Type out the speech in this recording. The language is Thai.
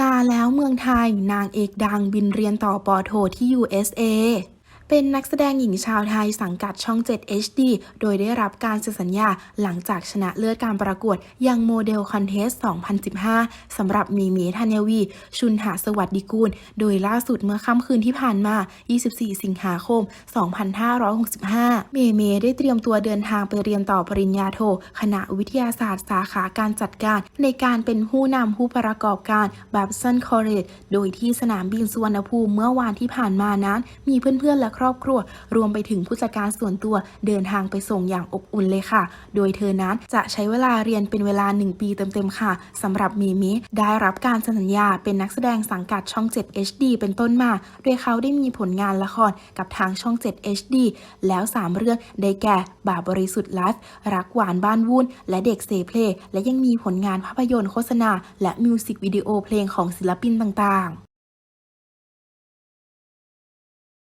ลาแล้วเมืองไทย นางเอกดังบินเรียนต่อปอโทที่ USA เป็นนักแสดงหญิงชาวไทยสังกัดช่อง 7 HD โดยได้รับการเซ็นสัญญาหลังจากชนะเลิศการประกวดยังโมเดลคอนเทส 2015 สำหรับมีมีธัญวี ชุนหาสวัสดิกูล โดยล่าสุดเมื่อค่ำคืนที่ผ่านมา 24 สิงหาคม 2565 เมเมได้เตรียมตัวเดินทางไปเรียนต่อปริญญาโท คณะวิทยาศาสตร์สาขาการจัดการ ในการเป็นผู้นำผู้ประกอบการแบบซันคอร์เรตโดยที่สนามบินสุวรรณภูมิเมื่อวานที่ผ่านมานั้น มีเพื่อนๆและครอบครัว รวมไปถึงผู้จัดการส่วนตัวเดินทางไปส่งอย่างอบอุ่นเลยค่ะ โดยเธอนั้นจะใช้เวลาเรียนเป็นเวลา 1 ปีเต็มๆค่ะสำหรับมีมิได้รับการสัญญาเป็นนักแสดงสังกัดช่อง 7 HD เป็นต้นมา โดยเขาได้มีผลงานละครกับทางช่อง 7 HD แล้ว 3 เรื่องได้แก่ บาบริสุทธิ์ไลฟ์รักหวานบ้านวุ่น และเด็กเซเพลและยังมีผลงานภาพยนตร์โฆษณา และมิวสิกวิดีโอเพลงของศิลปินต่างๆ